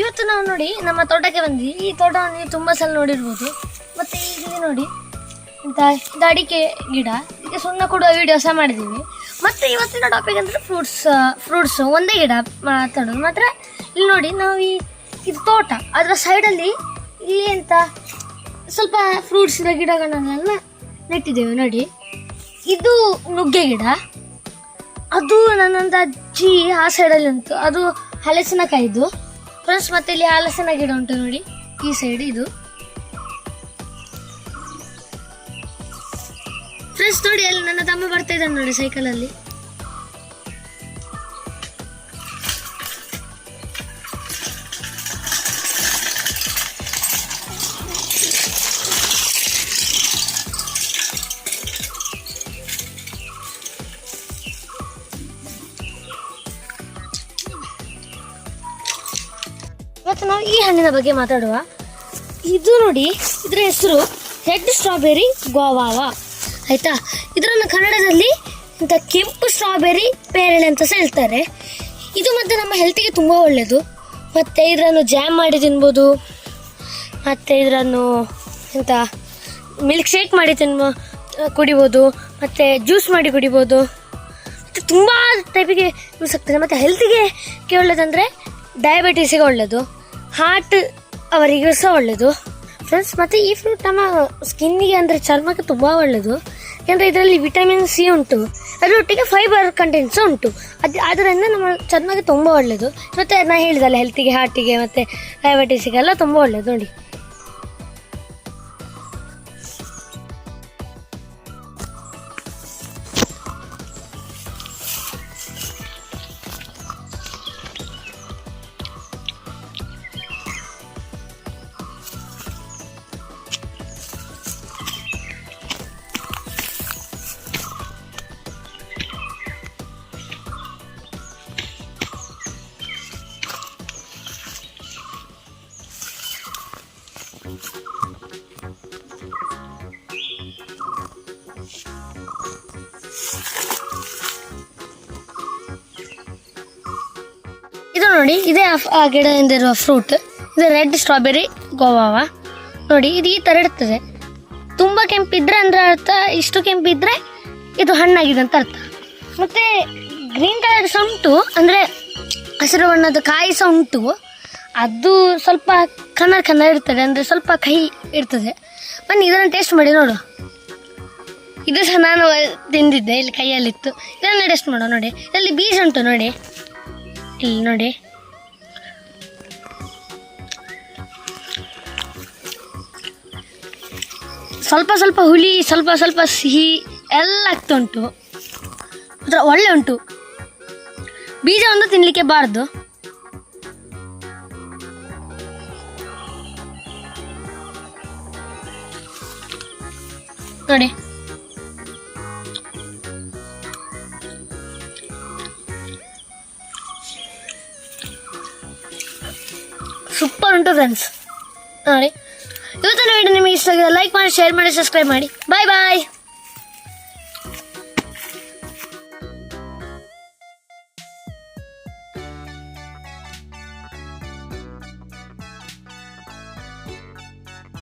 ಇವತ್ತು ನಾವು ನೋಡಿ ನಮ್ಮ ತೋಟಕ್ಕೆ ಬಂದ್ವಿ. ಈ ತೋಟವನ್ನು ನೀವು ತುಂಬ ಸಲ ನೋಡಿರ್ಬೋದು. ಮತ್ತು ಇಲ್ಲಿ ನೋಡಿ, ಇಂಥ ಇದು ಅಡಿಕೆ ಗಿಡ. ಇದಕ್ಕೆ ಸುಣ್ಣ ಕೊಡುವ ವಿಡಿಯೋ ಸಹ ಮಾಡಿದ್ದೀವಿ. ಮತ್ತೆ ಇವತ್ತಿನ ಟಾಪಿಕ್ ಅಂದರೆ ಫ್ರೂಟ್ಸ್ ಫ್ರೂಟ್ಸ್ ಒಂದೇ ಗಿಡ ಮಾತಾಡೋದು. ಮಾತ್ರ ಇಲ್ಲಿ ನೋಡಿ, ನಾವು ಈ, ಇದು ತೋಟ. ಅದರ ಸೈಡಲ್ಲಿ ಇಲ್ಲಿ ಅಂತ ಸ್ವಲ್ಪ ಫ್ರೂಟ್ಸ್ ಗಿಡಗಳನ್ನೆಲ್ಲ ನೆಟ್ಟಿದ್ದೇವೆ ನೋಡಿ. ಇದು ನುಗ್ಗೆ ಗಿಡ. ಅದು ನನ್ನ ಅಜ್ಜಿ ಆ ಸೈಡಲ್ಲಿ ಉಂಟು. ಅದು ಹಲಸಿನಕಾಯಿದು. ಫ್ರೆಂಡ್ಸ್, ಮತ್ತೆ ಇಲ್ಲಿ ಹಲಸಿನ ಗಿಡ ಉಂಟು ನೋಡಿ. ಈ ಸೈಡ್ ಇದು. ಫ್ರೆಂಡ್ಸ್, ನೋಡಿ, ಅಲ್ಲಿ ನನ್ನ ತಮ್ಮ ಬರ್ತಾ ಇದ್ದಾನೆ ನೋಡಿ ಸೈಕಲಲ್ಲಿ ಇವತ್ತು ನಾವು ಈ ಹಣ್ಣಿನ ಬಗ್ಗೆ ಮಾತಾಡುವ. ಇದು ನೋಡಿ, ಇದರ ಹೆಸರು ರೆಡ್ ಸ್ಟ್ರಾಬೆರಿ ಗೋವಾವ. ಆಯ್ತಾ? ಇದರನ್ನು ಕನ್ನಡದಲ್ಲಿ ಇಂಥ ಕೆಂಪು ಸ್ಟ್ರಾಬೆರಿ ಪೇರಳೆ ಅಂತ ಹೇಳ್ತಾರೆ. ಇದು ಮತ್ತೆ ನಮ್ಮ ಹೆಲ್ತಿಗೆ ತುಂಬ ಒಳ್ಳೆಯದು ಮತ್ತು ಇದರನ್ನು ಜಾಮ್ ಮಾಡಿ ತಿನ್ಬೋದು. ಮತ್ತು ಇದರನ್ನು ಎಂತ ಮಿಲ್ಕ್ ಶೇಕ್ ಮಾಡಿ ತಿನ್ಬೋ, ಕುಡಿಬೋದು. ಮತ್ತು ಜ್ಯೂಸ್ ಮಾಡಿ ಕುಡಿಬೋದು. ಮತ್ತು ತುಂಬ ಟೈಪಿಗೆ ಯೂಸ್ ಆಗ್ತದೆ. ಮತ್ತು ಹೆಲ್ತಿಗೆ ಒಳ್ಳೆಯದಂದರೆ ಡಯಾಬಿಟೀಸಿಗೆ ಒಳ್ಳೆಯದು ಹಾರ್ಟ್ ಅವರಿಗೂ ಸಹ ಒಳ್ಳೆಯದು ಫ್ರೆಂಡ್ಸ್ ಮತ್ತು ಈ ಫ್ರೂಟ್ ನಮ್ಮ ಸ್ಕಿನ್ನಿಗೆ ಅಂದರೆ ಚರ್ಮಕ್ಕೆ ತುಂಬ ಒಳ್ಳೆಯದು ಯಾಕಂದರೆ ಇದರಲ್ಲಿ ವಿಟಮಿನ್ ಸಿ ಉಂಟು, ಅದರೊಟ್ಟಿಗೆ ಫೈಬರ್ ಕಂಟೆಂಟ್ಸ್ ಉಂಟು. ಅದು, ಅದರಿಂದ ನಮ್ಮ ಚರ್ಮಕ್ಕೆ ತುಂಬ ಒಳ್ಳೆಯದು ಮತ್ತು ನಾನು ಹೇಳಿದಲ್ಲ ಹೆಲ್ತಿಗೆ ಹಾರ್ಟಿಗೆ ಮತ್ತು ಡಯಾಬಿಟೀಸಿಗೆಲ್ಲ ತುಂಬ ಒಳ್ಳೆಯದು ನೋಡಿ. ಇದು ನೋಡಿ, ಇದೇ ಆ- ಗಿಡದಿಂದ ಇರುವ ಫ್ರೂಟ್ ಇದು ರೆಡ್ ಸ್ಟ್ರಾಬೆರಿ ಗೋವಾವ. ನೋಡಿ, ಇದು ಈ ಥರ ಇರ್ತದೆ. ತುಂಬ ಕೆಂಪಿದ್ರೆ ಅಂದ್ರೆ ಅರ್ಥ, ಇಷ್ಟು ಕೆಂಪಿದ್ರೆ ಇದು ಹಣ್ಣಾಗಿದೆ ಅಂತ ಅರ್ಥ. ಮತ್ತೆ ಗ್ರೀನ್ ಕಲರ್ ಸಹ ಉಂಟು ಅಂದರೆ ಹಸಿರು ಬಣ್ಣದ ಕಾಯಿ ಸಹ ಉಂಟು ಅದು ಸ್ವಲ್ಪ ಕನ್ನಡ ಕನ್ನಡ ಇರ್ತದೆ, ಅಂದರೆ ಸ್ವಲ್ಪ ಕಹಿ ಇರ್ತದೆ. ಬನ್ನಿ, ಇದನ್ನು ಟೇಸ್ಟ್ ಮಾಡಿ ನೋಡು. ಇದು ಸಹ ನಾನು ತಿಂದಿದ್ದೆ, ಇಲ್ಲಿ ಕೈಯಲ್ಲಿತ್ತು. ಇದನ್ನು ಟೇಸ್ಟ್ ಮಾಡೋ ನೋಡಿ. ಇದರಲ್ಲಿ ಬೀಜ ಉಂಟು ನೋಡಿ. ಇಲ್ಲಿ ನೋಡಿ. ಸ್ವಲ್ಪ ಸ್ವಲ್ಪ ಹುಳಿ, ಸ್ವಲ್ಪ ಸ್ವಲ್ಪ ಸಿಹಿ, ಎಲ್ಲ ಆಗ್ತಾ ಉಂಟು. ಒಳ್ಳೆ ಉಂಟು. ಬೀಜ ಒಂದು ತಿನ್ಲಿಕ್ಕೆ ಬಾರ್ದು. ನೋಡಿ. ಸೂಪರ್ ಉಂಟು ಫ್ರೆಂಡ್ಸ್ ನೋಡಿ. ಇವತ್ತಿನ ವಿಡಿಯೋ ನಿಮಗೆ ಇಷ್ಟ ಆಗಿದೆ ಲೈಕ್ ಮಾಡಿ ಶೇರ್ ಮಾಡಿ ಸಬ್ಸ್ಕ್ರೈಬ್ ಮಾಡಿ. ಬಾಯ್ ಬಾಯ್